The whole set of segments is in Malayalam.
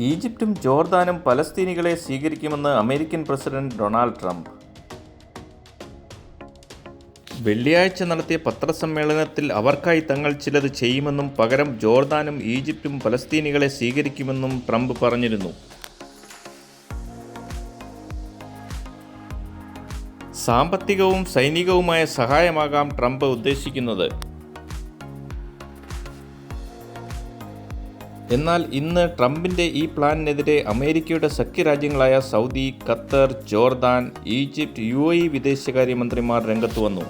ഈജിപ്തും ജോർദാനും പലസ്തീനികളെ സ്വീകരിക്കുമെന്ന് അമേരിക്കൻ പ്രസിഡന്റ് ഡൊണാൾഡ് ട്രംപ്. വെള്ളിയാഴ്ച നടത്തിയ പത്രസമ്മേളനത്തിൽ അവർക്കായി തങ്ങൾ ചിലത് ചെയ്യുമെന്നും പകരം ജോർദാനും ഈജിപ്തും പലസ്തീനികളെ സ്വീകരിക്കുമെന്നും ട്രംപ് പറഞ്ഞിരുന്നു. സാമ്പത്തികവും സൈനികവുമായ സഹായമാകാം ട്രംപ് ഉദ്ദേശിക്കുന്നത്. എന്നാൽ ഇന്ന് ട്രംപിന്റെ ഈ പ്ലാനിനെതിരെ അമേരിക്കയുടെ സഖ്യരാജ്യങ്ങളായ Saudi Qatar Jordan Egypt U A വിദേശകാര്യമന്ത്രിമാർ രംഗത്ത് വന്നു.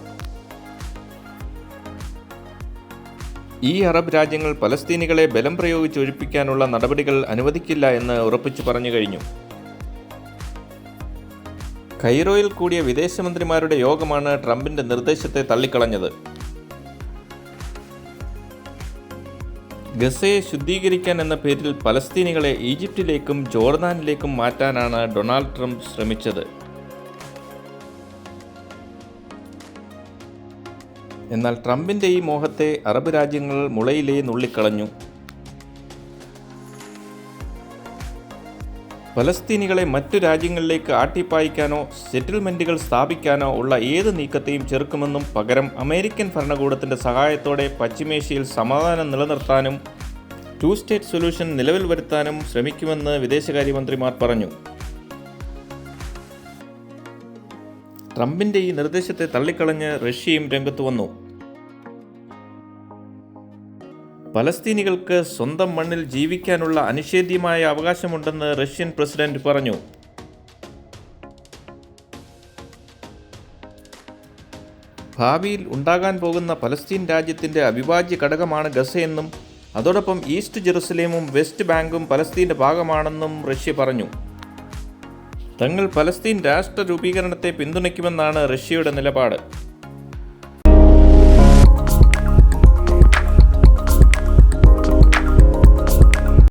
ഈ അറബ് രാജ്യങ്ങൾ പലസ്തീനികളെ ബലം പ്രയോഗിച്ച് ഒഴിപ്പിക്കാനുള്ള നടപടികൾ അനുവദിക്കില്ല എന്ന് ഉറപ്പിച്ചു പറഞ്ഞു കഴിഞ്ഞു. കൈറോയിൽ കൂടിയ വിദേശമന്ത്രിമാരുടെ യോഗമാണ് ട്രംപിന്റെ നിർദ്ദേശത്തെ തള്ളിക്കളഞ്ഞത്. ഗസയെ ശുദ്ധീകരിക്കാൻ എന്ന പേരിൽ പലസ്തീനികളെ ഈജിപ്തിലേക്കും ജോർദാനിലേക്കും മാറ്റാനാണ് ഡൊണാൾഡ് ട്രംപ് ശ്രമിച്ചത്. എന്നാൽ ട്രംപിന്റെ ഈ മോഹത്തെ അറബ് രാജ്യങ്ങൾ മുളയിലേ നുള്ളിക്കളഞ്ഞു. പലസ്തീനികളെ മറ്റു രാജ്യങ്ങളിലേക്ക് ആട്ടിപ്പായിക്കാനോ സെറ്റിൽമെന്റുകൾ സ്ഥാപിക്കാനോ ഉള്ള ഏത് നീക്കത്തെയും ചെറുക്കുമെന്നും പകരം അമേരിക്കൻ ഭരണകൂടത്തിന്റെ സഹായത്തോടെ പശ്ചിമേഷ്യയിൽ സമാധാനം നിലനിർത്താനും ടു സ്റ്റേറ്റ് സൊല്യൂഷൻ നിലവിൽ വരുത്താനും ശ്രമിക്കുമെന്ന് വിദേശകാര്യമന്ത്രിമാർ പറഞ്ഞു. ട്രംപിന്റെ ഈ നിർദ്ദേശത്തെ തള്ളിക്കളഞ്ഞ് റഷ്യയും രംഗത്തു വന്നു. പലസ്തീനികൾക്ക് സ്വന്തം മണ്ണിൽ ജീവിക്കാനുള്ള അനിഷേധ്യമായ അവകാശമുണ്ടെന്ന് റഷ്യൻ പ്രസിഡന്റ് പറഞ്ഞു. ഭാവിയിൽ ഉണ്ടാകാൻ പോകുന്ന പലസ്തീൻ രാജ്യത്തിന്റെ അവിഭാജ്യ ഘടകമാണ് ഗസയെന്നും അതോടൊപ്പം ഈസ്റ്റ് ജെറുസലേമും വെസ്റ്റ് ബാങ്കും പലസ്തീന്റെ ഭാഗമാണെന്നും റഷ്യ പറഞ്ഞു. തങ്ങൾ പലസ്തീൻ രാഷ്ട്ര രൂപീകരണത്തെ പിന്തുണയ്ക്കുമെന്നാണ് റഷ്യയുടെ നിലപാട്.